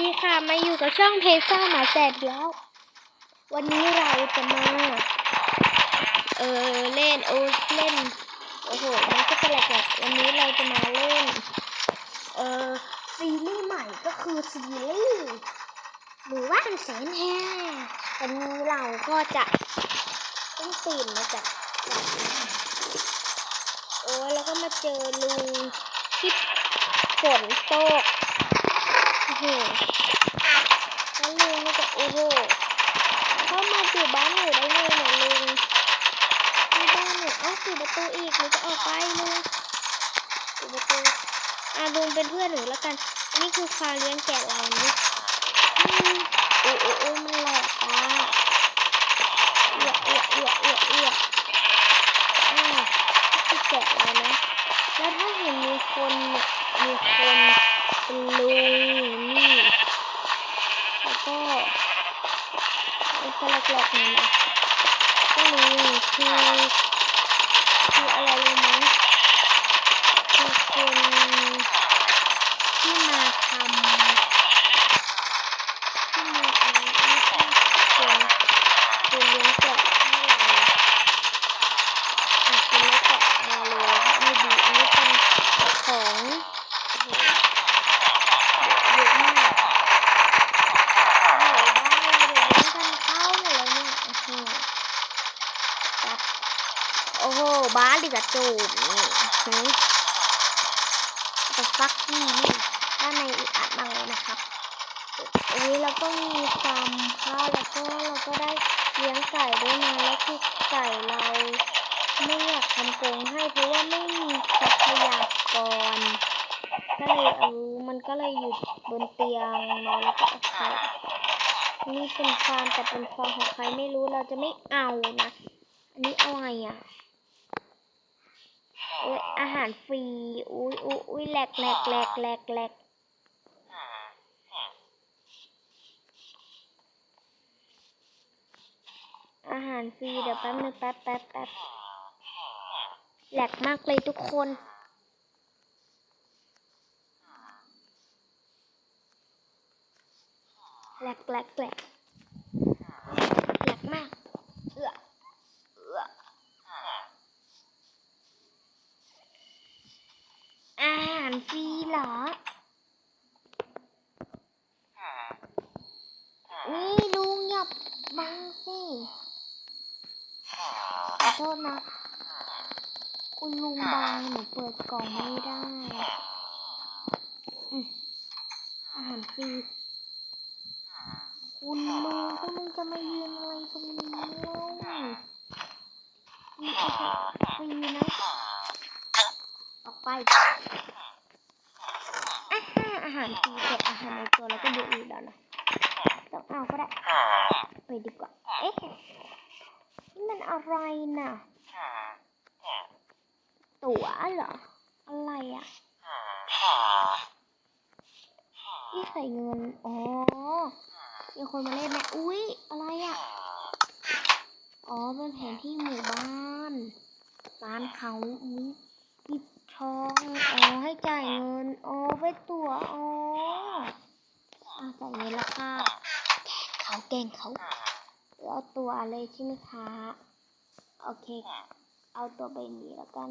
ดีค่ะ มาอยู่กับช่องเพจซ่าหมาแสบอีกแล้ว วันนี้เราจะมา เออเล่นโอ้เล่น โอ้โห มันก็จะแหลกๆวันนี้เราจะมาเล่น เออซีรีส์ใหม่ก็คือซีรีส์หมู่บ้านแสนแฮวันนี้เราก็จะต้องตื่นมาจากโอ้แล้วก็มาเจอลุงที่ฝนตก โหแล้วลุงนี่ก็โอ้โหเข้ามาอยู่บ้านหนูได้ไงเนี่ยลุงที่บ้านหนูเอ้าปิดประตูอีกหนูจะออกไปลุงปิดประตูอะลุงเป็นเพื่อนหนูแล้วกัน นี่คือฟาเลี้ยงแกะเรานี่โอ้โอ้โอ้มันหลกตาเอือเอือเอือเอือเอืออ่านี่คือแกะเรานะแล้วถ้าเห็นมีคนมีคนเป็นลุงนี่แล้วก็ มันจะหลอกหน่อยนะก็นี่คือคืออะไรรู้ไหมคือคนที่มาทำที่มาทำไม่ใช่คนคนเลี้ยงแกะให้เราอะคนเลี้ยงแกะมาเลยไม่ดีอันนี้เป็นของโอ้โห เยอะมากโอ้โหบ้านเราเดี๋ยวนี้กันเข้าหมดแล้วเนี่ยโอ้โหจับ โอ้โหบ้านดิกระจูบนี่หือแต่ฟักนี่นี่ด้านในอีกอัดมากเลยนะครับอันนี้เราก็มีฟาร์มข้าวแล้วก็เราก็ได้เลี้ยงไก่ด้วยนะแล้วคือไก่เราไม่อยากทำกรงให้เพราะว่าไม่มีทรัพยากรก็เลยเอามันก็เลยอยู่บนเตียงนอนแล้วก็เอาไข่นี่เป็นฟาร์มแต่เป็นฟาร์มของใครไม่รู้เราจะไม่เอานะอันนี้อะไรอะโอ้ยอาหารฟรีอุ้ยอุ้ยอุ้ยแหลกแหลกแหลกแหลกแหลกอาหารฟรีเดี๋ยวแป๊บนึงแป๊บแป๊บแป๊บแหลกมากเลยทุกคนแหลกแหลกแหลกแหลกมาก เอือเอืออาหารฟรีเหรอ นี่ลุงหยับบังสิขอโทษนะ คุณลุงบังหนูเปิดกล่องไม่ได้อืมอาหารฟรีคุณลุงคุณลุงจะมายืนอะไรตรงนี้เล่านี่อาหารฟรีนะ ออกไปอาหาร อาหารฟรีแต่อาหารในตัวเราก็เยอะอยู่แล้วนะต้องเอาก็ได้ ไปดีกว่า เอ๊ะ นี่มันอะไรน่ะ ตั๋วเหรอ อะไรอะที่ใส่เงิน อ๋อมีคนมาเล่นไหมอุ๊ย อะไรอะ อ๋อเป็นแผนที่หมู่บ้าน ร้านเขาอุ๊ยหยิบทอง อ๋อ ให้จ่ายเงิน ไปตัวอ๋ออ่าจ่ายเงินแล้วค่ะเขาแกงเขาแล้วตัวอะไรใช่ไหมคะโอเค เอาตัวใบนี้แล้วกัน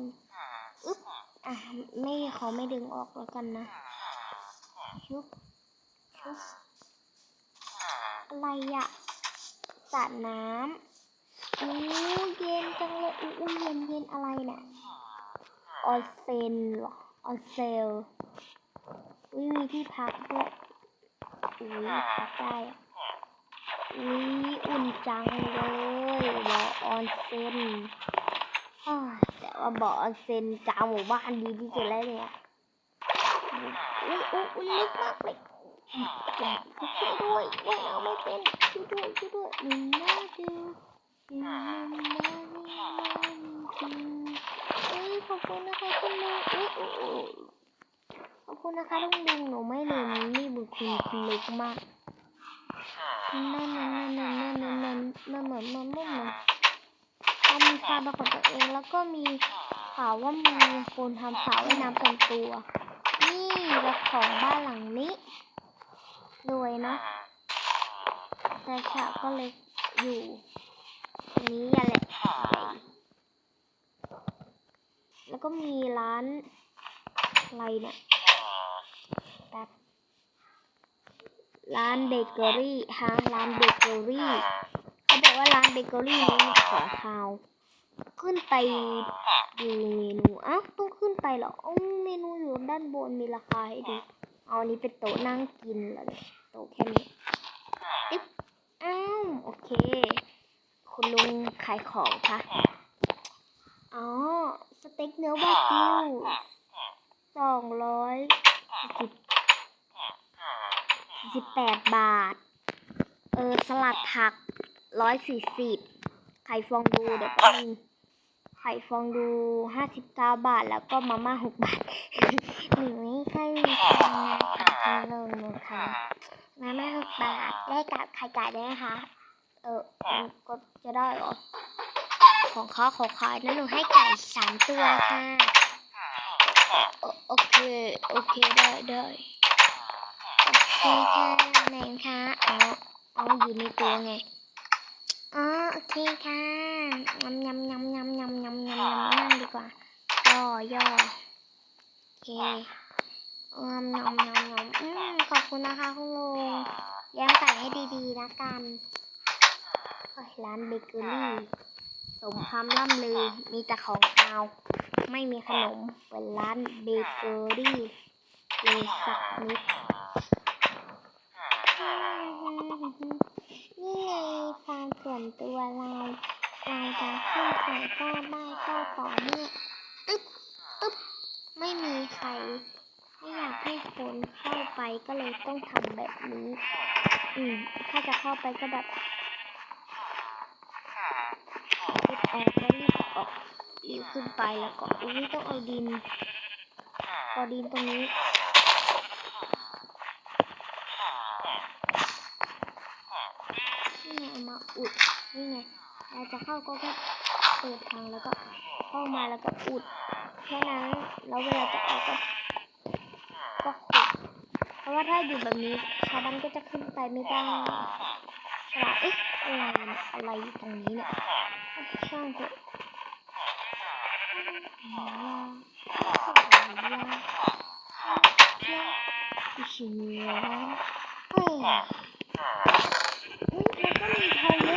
อึ๊บอะไม่เขาไม่ดึงออกแล้วกันนะชุบชุบอะไรอะสระน้ำอู้เย็นจังเลยอู้เย็นเย็นอะไรเนี่ยออนเซนหรอออนเซล อุ้ยมีที่พักด้วยอุ้ยพักได้อุ้ยอุ่นจังเลยบ่อออนเซนอ้าวแต่ว่าบ่อออนเซนกลางหมู่บ้านดีที่สุดแล้วเนี่ยอุ้ยอุ้ยอุ้ยลึกมากเลยช่วยด้วยว่ายน้ำไม่เป็นช่วยด้วยช่วยด้วยหนึ่งนาทีหนึ่งนาทีเอ้ยขอบคุณนะคะคุณลุงอุ้ยอุ้ย อุ้ยขอบคุณนะคะลุงลุงหนูไม่ลืมนี่บุญคุณคุณลุงมากนั่นนั่นนั่นนั่นนั่นนั่นนั่นนั่นนั่นนั่นมันเขามีฟาร์มเป็นของตัวเองแล้วก็มีข่าวว่ามีคนทำสาวว่ายน้ำส่วนตัว นี่และของบ้านหลังนี้รวยเนาะแต่ฉากก็เล็กอยู่ตรงนี้อย่าแหละแล้วก็มีร้านอะไรเนี่ย แบบร้านเบเกอรี่ฮะร้านเบเกอรี่เขาบอกว่าร้านเบเกอรี่นี้มีของคาวขึ้นไปดูเมนูอ้าวต้องขึ้นไปเหรออ๋อเมนูอยู่ด้านบนมีราคาให้ดูเอาอันนี้เป็นโต๊ะนั่งกินแล้วเนี่ยโต๊ะแค่นี้ติ๊บอ้าวโอเค คุณลุงขายของคะอ๋อสเต็กเนื้อวากิวสองร้อยสิบ สิบแปดบาท เออสลัดผักร้อยสี่สิบไข่ฟองดูเดี๋ยวแป๊บนึงไข่ฟองดูห้าสิบเก้าบาท แล้วก็มาม่าหกบาทหนูไม่ค่อยมีตังค์นะคะคุณลุงนะคะมาม่าหกบาทแลกกับไข่ไก่ได้ไหมคะ เออมันก็จะได้เหรอของเขาขอขายนะหนูให้ไก่สามตัวค่ะ โอโอเค โอเคได้ได้โอเคค่ะไหนคะอ๋ออ๋ออยู่ในตัวไงอ๋อโอเคค่ะยำยำยำยำยำยำยำยำนั่งดีกว่าย่อย่อโอเคยำยำยำยำอืมขอบคุณนะคะคุณลุงเลี้ยงไก่ให้ดีๆนะกันร้านเบเกอรี่สมคำล่ำลือมีแต่ของคาว ไม่มีขนมเป็นร้านเบเกอรี่เลยสักนิด นี่ไงฟาร์มส่วนตัวเราเราจะขึ้นไปก็ได้ก็ต่อเมื่อตึ๊บตึ๊บไม่มีใคร ไม่อยากให้คนเข้าไปก็เลยต้องทำแบบนี้ อืมถ้าจะเข้าไปก็แบบรีบออกแล้วรีบออกรีบขึ้นไปแล้วก็อุ้ยต้องเอาดินเอาดินตรงนี้ นี่ไงเอามาอุด นี่ไง เข้าก็แค่เปิดทางแล้วก็เข้ามาแล้วก็อุดแค่นั้นแล้วเวลาจะออกก็ก็ขุดเพราะว่าถ้าอยู่แบบนี้ชาวบ้านก็จะขึ้นไปไม่ได้ฉลาดเอ๊ะอะไรเนี่ยอะไรตรงนี้เนี่ยช่างเถอะยาเที่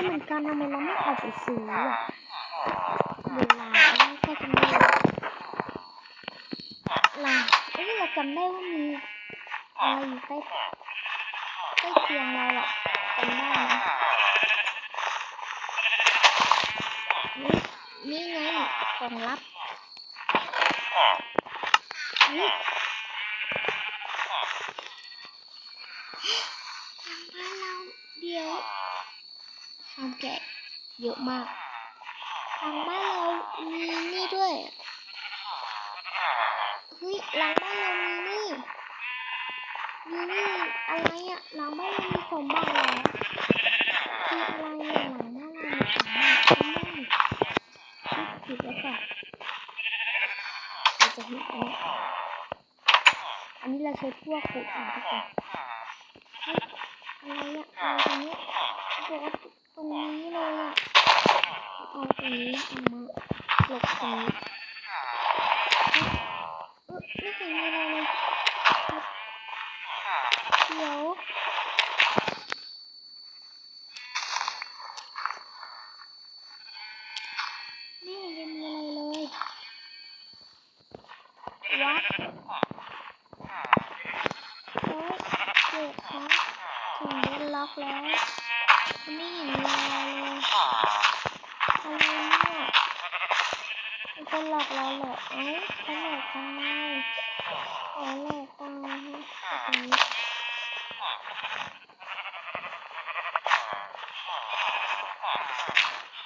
เหมือนกันทำไมเราไม่เอาไปซื้ออะเวลาเราก็จะมีลาเอ้ยเราจำได้ว่ามีอะไรอยู่ใต้ใต้เตียงเราอะจำได้นะนี่นี่ไงกล่องลับนี่ทางบ้านเราเดี๋ยว ฟาร์มแกะเยอะมากทางบ้านเรามีนี่ด้วยเฮ้ยหลังบ้านเรามีนี่มีนี่อะไรอะหลังบ้านเรามีสมบัติเหรอคืออะไรอะหลังบ้านเรามีสมบัติไม่ชิดผิดแล้วก่อนเราจะเห็นอันนี้อันนี้เราใช้พวกขุดอะทุกคนอะไรอะอะไรตรงนี้บอกว่า รงนี้เลยอะเอาตรงนี้เอามาหลบตรงนี้เออไม่เห็นมีอะไรเลยเดี๋ยวไม่เห็นจะมีอะไรเลยวัดโอ๊ยเจ็บครับถึงเดนล็อกแล้ว ไม่เห็นมีอะไรเลยอะไรเนี่ยมันเป็นหลอกเราเหรอเอ้าเขาหลอกตายเขาหลอกตายฮะแบบนี้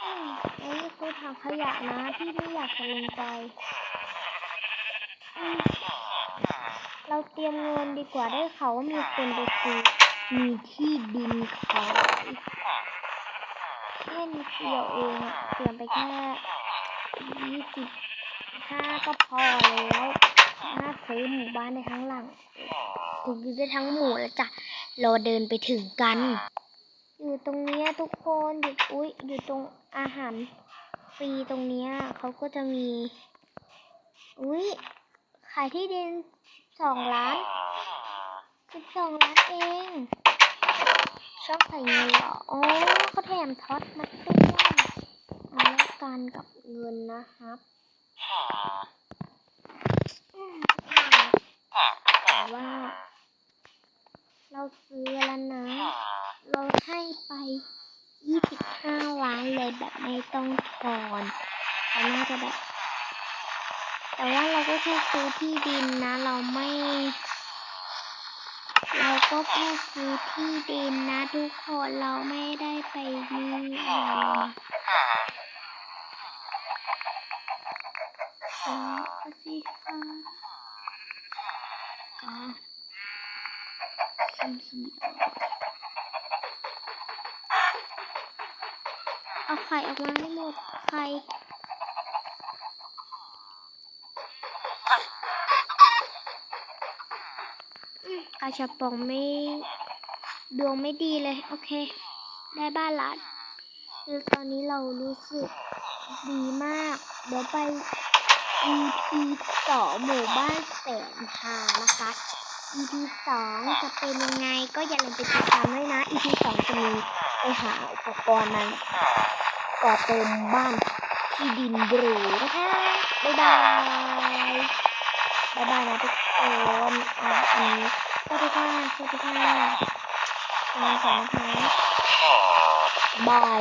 อืมไอ้นี่คือถังขยะนะที่ไม่อยากจะลงไปเราเตรียมเงินดีกว่าได้เขาวว่ามีคนไปซื้อมีที่ดินขาย แค่นิดเดียวเองอะเตรียมไปแค่ยี่สิบห้าก็พอแล้วถ้าซื้อหมู่บ้านได้ทั้งหลังถึงได้ทั้งหมู่แล้วจ้ะราเดินไปถึงกัน อยู่ตรงเนี้ยทุกคนอยู่อุ้ยอยู่ตรงอาหารฟรีตรงเนี้ยเขาก็จะมี อุ้ยขายที่ดินสองล้านสิบสองล้านเอง ชอบใส่เงินเหรอโอ้เขาแถมท็อตมาด้วยเอาแล้วกันกับเงินนะครับแต่ว่า เราซื้อแล้วนะ เราให้ไป25ล้านเลยแบบไม่ต้องทอนเขาน่าจะแบบ แต่ว่าเราก็แค่ซื้อที่ดินนะ เราไม่ ก็แค่ซื้อที่ดินนะทุกคนเราไม่ได้ไปนี่อะไรเลยนะขอสิค่ะก็ทำสีเอาไข่ออกมาให้หมดไข่ อืมกาชาปองไม่ดวงไม่ดีเลย โอเค ได้บ้านละคือตอนนี้เรารู้สึกดีมาก เดี๋ยวไป EP สองหมู่บ้านแสนหานะคะ EP สองจะเป็นยังไงก็อย่าลืมไปติดตามด้วยนะ EP สองจะมีไปหาอุปกรณ์มาก่อเติมบ้านที่ดินบรูนะคะ บ๊ายบาย บ๊ายบายนะทุกคนอะอันนี้ สวัสดีค่ะสวัสดีค่ะงานของนะคะบาย